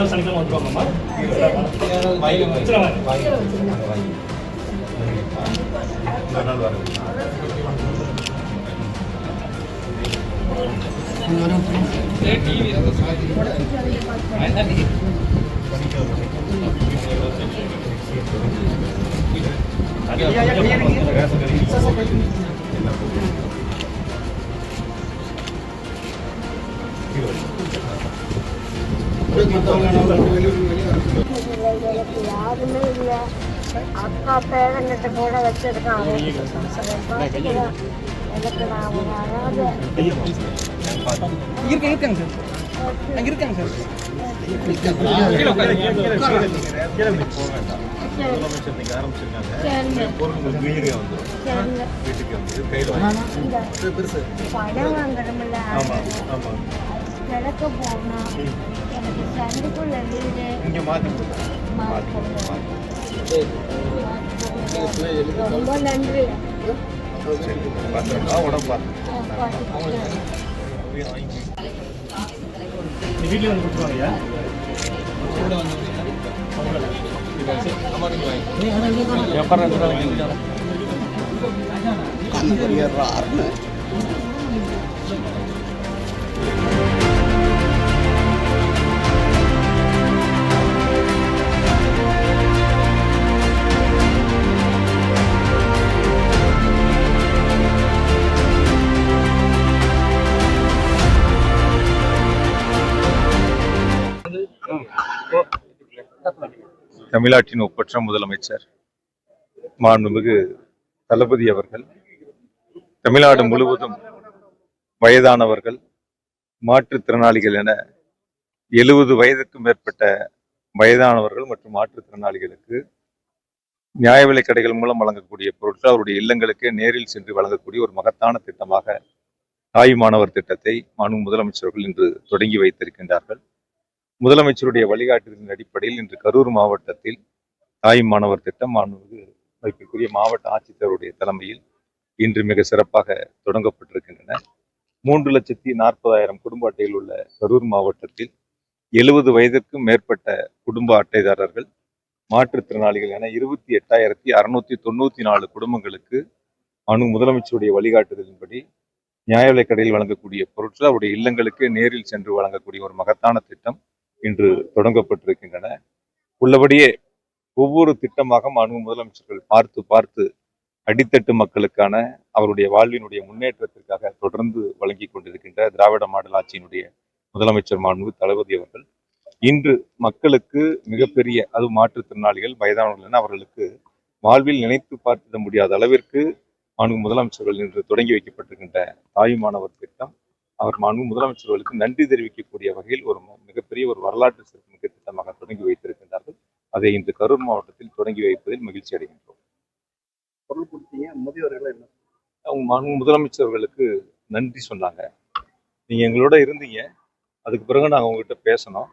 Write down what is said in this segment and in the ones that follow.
ஏதாவது சனிக்கிழமை வந்துருவாங்கம்மா சரி எனக்கு யாருமே இல்லை அக்கா பேரங்கிட்ட கூட வச்சிருக்காங்க எனக்கு நான் ஒரு அனாதை இருக்க இருக்காங்க சார் அங்க இருக்காங்க சார் சரிங்க சரிங்க படம் வாங்குறோம்ல கிழக்க போனா எனக்கு சந்துக்குள்ள வீடு ரொம்ப நன்றி நீ வீட்லயே வந்து கொடுத்துருவாங்க தமிழ்நாட்டின் ஒப்பற்ற முதலமைச்சர் மாண்புமிகு தளபதி அவர்கள் தமிழ்நாடு முழுவதும் வயதானவர்கள் மாற்றுத்திறனாளிகள் என எழுபது வயதுக்கும் மேற்பட்ட வயதானவர்கள் மற்றும் மாற்றுத்திறனாளிகளுக்கு நியாய விலை கடைகள் மூலம் வழங்கக்கூடிய பொருட்கள் அவருடைய இல்லங்களுக்கே நேரில் சென்று வழங்கக்கூடிய ஒரு மகத்தான திட்டமாக தாய் மாணவர் திட்டத்தை மாண்பு முதலமைச்சர்கள் இன்று தொடங்கி வைத்திருக்கின்றார்கள். முதலமைச்சருடைய வழிகாட்டுதலின் அடிப்படையில் இன்று கரூர் மாவட்டத்தில் தாய் மாணவர் திட்டம் மாண்புமிகு வைக்கக்கூடிய மாவட்ட ஆட்சித்தலைவருடைய தலைமையில் இன்று மிக சிறப்பாக தொடங்கப்பட்டிருக்கின்றன. மூன்று லட்சத்தி நாற்பதாயிரம் குடும்ப அட்டையில் உள்ள கரூர் மாவட்டத்தில் எழுபது வயதிற்கும் மேற்பட்ட குடும்ப அட்டைதாரர்கள் மாற்றுத்திறனாளிகள் என இருபத்தி எட்டாயிரத்தி அறுநூத்தி தொண்ணூத்தி நாலு குடும்பங்களுக்கு அணு முதலமைச்சருடைய வழிகாட்டுதலின்படி நியாய விலைக் கடையில் வழங்கக்கூடிய பொருட்கள் அவருடைய இல்லங்களுக்கு நேரில் சென்று வழங்கக்கூடிய ஒரு மகத்தான திட்டம். இன்று தொடங்கப்பட்டிருக்கின்றன. உள்ளபடியே ஒவ்வொரு திட்டமாக மாண்பு முதலமைச்சர்கள் பார்த்து பார்த்து அடித்தட்டு மக்களுக்கான அவருடைய வாழ்வினுடைய முன்னேற்றத்திற்காக தொடர்ந்து வழங்கி கொண்டிருக்கின்ற திராவிட மாடல் ஆட்சியினுடைய முதலமைச்சர் மாண்பு தளபதி அவர்கள். இன்று மக்களுக்கு மிகப்பெரிய அது மாற்றுத்திறனாளிகள் வயதானவர்கள் என அவர்களுக்கு வாழ்வில் நினைத்து பார்த்திட முடியாத அளவிற்கு மாண்பு முதலமைச்சர்கள் இன்று தொடங்கி வைக்கப்பட்டிருக்கின்ற தாய் மாணவர் திட்டம் அவர் மாண்பு முதலமைச்சர்களுக்கு நன்றி தெரிவிக்கக்கூடிய வகையில் ஒரு மிகப்பெரிய ஒரு வரலாற்று சிறப்புமிக்க திட்டமாக தொடங்கி வைத்திருக்கின்றார்கள். அதை இன்று கரூர் மாவட்டத்தில் தொடங்கி வைப்பதில் மகிழ்ச்சி அடைகின்றோம். பொருள் கொடுத்தீங்க. முதியவர்கள் என்ன? அவங்க மாண்பு முதலமைச்சர்களுக்கு நன்றி சொன்னாங்க. நீங்க எங்களோட இருந்தீங்க. அதுக்கு பிறகு நாங்கள் உங்ககிட்ட பேசணும்.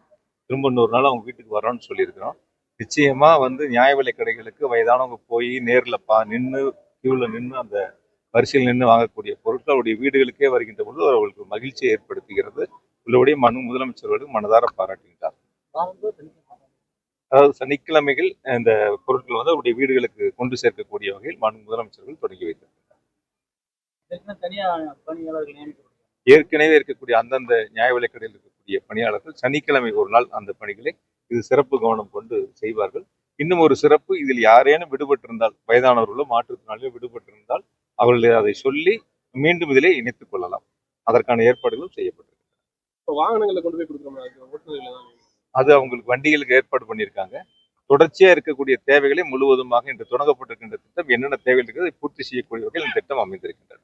திரும்ப இன்னொரு நாள் அவங்க வீட்டுக்கு வரோம்னு சொல்லியிருக்கிறோம். நிச்சயமா வந்து நியாய விலை கடைகளுக்கு வயதானவங்க போய் நேர்ல பா நின்று கியூல நின்று அந்த வரிசையில் நின்று வாங்கக்கூடிய பொருட்கள் அவருடைய வீடுகளுக்கே வருகின்ற பொழுது அவர்களுக்கு மகிழ்ச்சியை ஏற்படுத்துகிறது. உள்ளபடியே மனு முதலமைச்சர்களுக்கு மனதார பாராட்டுகின்றார். அதாவது சனிக்கிழமைகள் இந்த பொருட்கள் வந்து அவருடைய வீடுகளுக்கு கொண்டு சேர்க்கக்கூடிய வகையில் மனு முதலமைச்சர்கள் தொடங்கி வைத்தார் ஏற்கனவே இருக்கக்கூடிய அந்தந்த நியாய விலைக்கடையில் இருக்கக்கூடிய பணியாளர்கள் சனிக்கிழமை ஒரு நாள் அந்த பணிகளை இது சிறப்பு கவனம் கொண்டு செய்வார்கள். இன்னும் ஒரு சிறப்பு இதில் யாரேனும் விடுபட்டிருந்தால் வயதானவர்களோ மாற்றுத்திறனாளியோ விடுபட்டிருந்தால் அவர்கள் அதை சொல்லி மீண்டும் இதிலே இணைத்துக் கொள்ளலாம். அதற்கான ஏற்பாடுகளும் செய்யப்பட்டிருக்கு இப்போ வாகனங்களை கொண்டு போய் கொடுக்குறோம் அது அவங்களுக்கு வண்டிகளுக்கு ஏற்பாடு பண்ணியிருக்காங்க. தொடர்ச்சியா இருக்கக்கூடிய தேவைகளை முழுவதுமாக இன்று தொடங்கப்பட்டிருக்கின்ற திட்டம் என்னென்ன தேவைகள் இருக்கிறது பூர்த்தி செய்யக்கூடிய வகையில் இந்த திட்டம் அமைந்திருக்கின்றது.